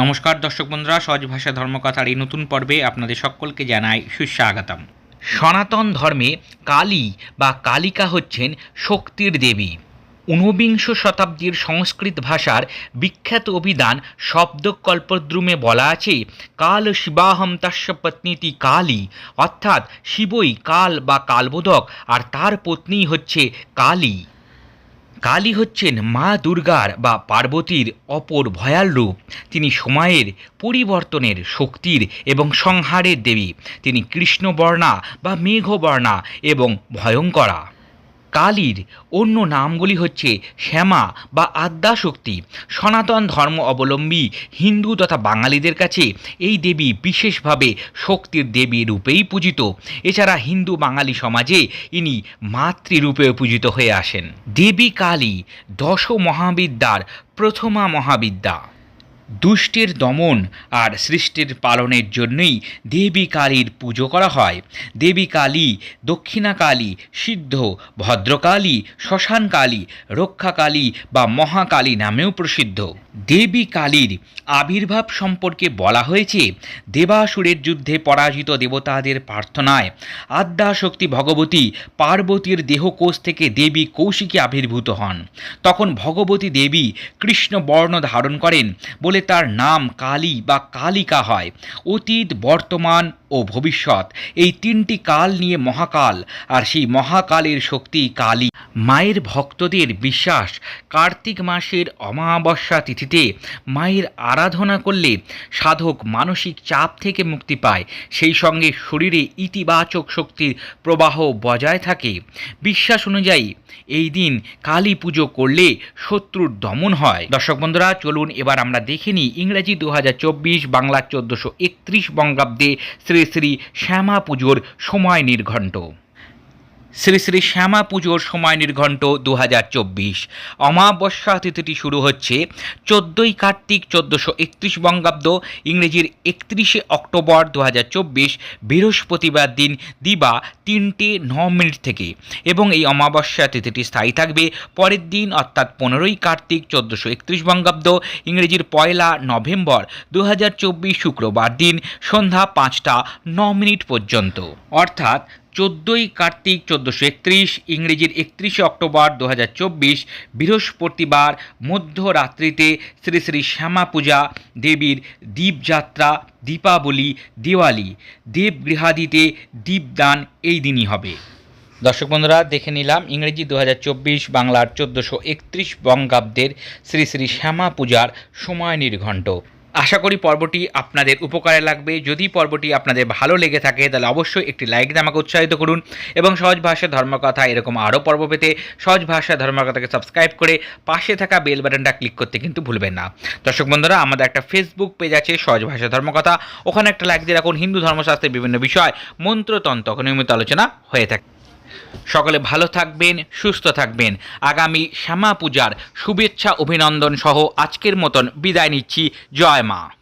নমস্কার দর্শক বন্ধুরা, সহজ ভাষা ধর্মকথার এই নতুন পর্বে আপনাদের সকলকে জানাই সুস্বাগতম। সনাতন ধর্মে কালী বা কালিকা হচ্ছেন শক্তির দেবী। ঊনবিংশ শতাব্দীর সংস্কৃত ভাষার বিখ্যাত অভিধান শব্দকল্পদ্রুমে বলা আছে, কাল শিবাহম তাস্য পত্নীতি কালী, অর্থাৎ শিবই কাল বা কালবোধক, আর তার পত্নী হচ্ছে কালী। কালী হচ্ছেন মা দুর্গার বা পার্বতীর অপর ভয়াল রূপ। তিনি সময়ের পরিবর্তনের শক্তির এবং সংহারের দেবী। তিনি কৃষ্ণবর্ণা বা মেঘবর্ণা এবং ভয়ঙ্করা। কালীর অন্য নামগুলি হচ্ছে শ্যামা বা আদ্যাশক্তি, সনাতন ধর্ম অবলম্বী হিন্দু তথা বাঙালিদের কাছে এই দেবী বিশেষভাবে শক্তির দেবী রূপেই পূজিত। এছাড়া হিন্দু বাঙালি সমাজে ইনি মাতৃরূপেও পূজিত হয়ে আসেন। দেবী কালী দশ মহাবিদ্যার প্রথমা মহাবিদ্যা। দুষ্টের দমন আর সৃষ্টির পালনের জন্যই দেবী কালীর পুজো করা হয়। দেবী কালী, দক্ষিণা কালী, সিদ্ধ, ভদ্রকালী, শ্মশান কালী রক্ষাকালী বা মহাকালী নামেও প্রসিদ্ধ। দেবী কালীর আবির্ভাব সম্পর্কে বলা হয়েছে, দেবাসুরের যুদ্ধে পরাজিত দেবতাদের প্রার্থনায় আদ্যাশক্তি ভগবতী পার্বতীর দেহকোষ থেকে দেবী কৌশিকী আবির্ভূত হন। তখন ভগবতী দেবী কৃষ্ণ বর্ণ ধারণ করেন বলে তার নাম কালী বা কালিকা হয়। অতীত বর্তমান ও ভবিষ্যৎ। এই তিনটি কাল নিয়ে মহাকাল, আর সেই মহাকালের শক্তি কালী মায়ের ভক্তদের বিশ্বাস, কার্তিক মাসের অমাবস্যা তিথিতে মায়ের আরাধনা করলে সাধক মানসিক চাপ থেকে মুক্তি পায়। সেই সঙ্গে শরীরে ইতিবাচক শক্তির প্রবাহ বজায় থাকে। বিশ্বাস অনুযায়ী এই দিন কালী পুজো করলে শত্রুর দমন হয়। দর্শক বন্ধুরা, চলুন এবার আমরা দেখে নিই ইংরেজি দু বাংলা চোদ্দোশো একত্রিশ বঙ্গাব্দে শ্রী শ্রী শ্যামা পুজোর সময় নির্ঘণ্ট। শ্রী শ্রী শ্যামা পুজোর সময় নির্ঘণ্ট দু হাজার চব্বিশ। অমাবস্যা তিথিটি শুরু হচ্ছে চোদ্দোই কার্তিক চোদ্দোশো একত্রিশ বঙ্গাব্দ, ইংরেজির একত্রিশে অক্টোবর দু হাজার চব্বিশ, বৃহস্পতিবার দিন দিবা তিনটে ন মিনিট থেকে। এবং এই অমাবস্যা তিথিটি স্থায়ী থাকবে পরের দিন, অর্থাৎ পনেরোই কার্তিক চোদ্দোশো একত্রিশ বঙ্গাব্দ, ইংরেজির পয়লা নভেম্বর দু হাজার চব্বিশ শুক্রবার দিন, সন্ধ্যা পাঁচটা ন মিনিট পর্যন্ত। অর্থাৎ চোদ্দোই কার্তিক চোদ্দোশো একত্রিশ, ইংরেজির একত্রিশে অক্টোবর দু হাজার চব্বিশ, বৃহস্পতিবার মধ্যরাত্রিতে শ্রী শ্রী শ্যামা পূজা, দেবীর দীপযাত্রা, দীপাবলি, দিওয়ালি। দেবগৃহাদিতে দীপদান এই দিনই হবে। দর্শক বন্ধুরা, দেখে নিলাম ইংরেজি দু হাজার চব্বিশ বাংলার চোদ্দোশো একত্রিশ বঙ্গাব্দের শ্রী শ্রী শ্যামা পূজার সময় নির্ঘণ্ট। আশা করি পর্বটি আপনাদের উপকারে লাগবে। যদি পর্বটি আপনাদের ভালো লেগে থাকে, তাহলে অবশ্যই একটি লাইক দিয়ে আমাকে উৎসাহিত করুন এবং সহজ ভাষা ধর্মকথা এরকম আরও পর্ব পেতে সহজ ভাষা ধর্মকথাকে সাবস্ক্রাইব করে পাশে থাকা বেল বাটনটা ক্লিক করতে কিন্তু ভুলবেন না। দর্শক বন্ধুরা, আমাদের একটা ফেসবুক পেজ আছে, সহজ ভাষা ধর্মকথা। ওখানে একটা লাইক দিয়ে রাখুন। হিন্দু ধর্মশাস্ত্রের বিভিন্ন বিষয়, মন্ত্রতন্ত্র নিয়মিত আলোচনা হয়ে থাকে। সকলে ভালো থাকবেন, সুস্থ থাকবেন। আগামী শ্যামা পূজার শুভেচ্ছা, অভিনন্দন সহ আজকের মতন বিদায় নিচ্ছি। জয় মা।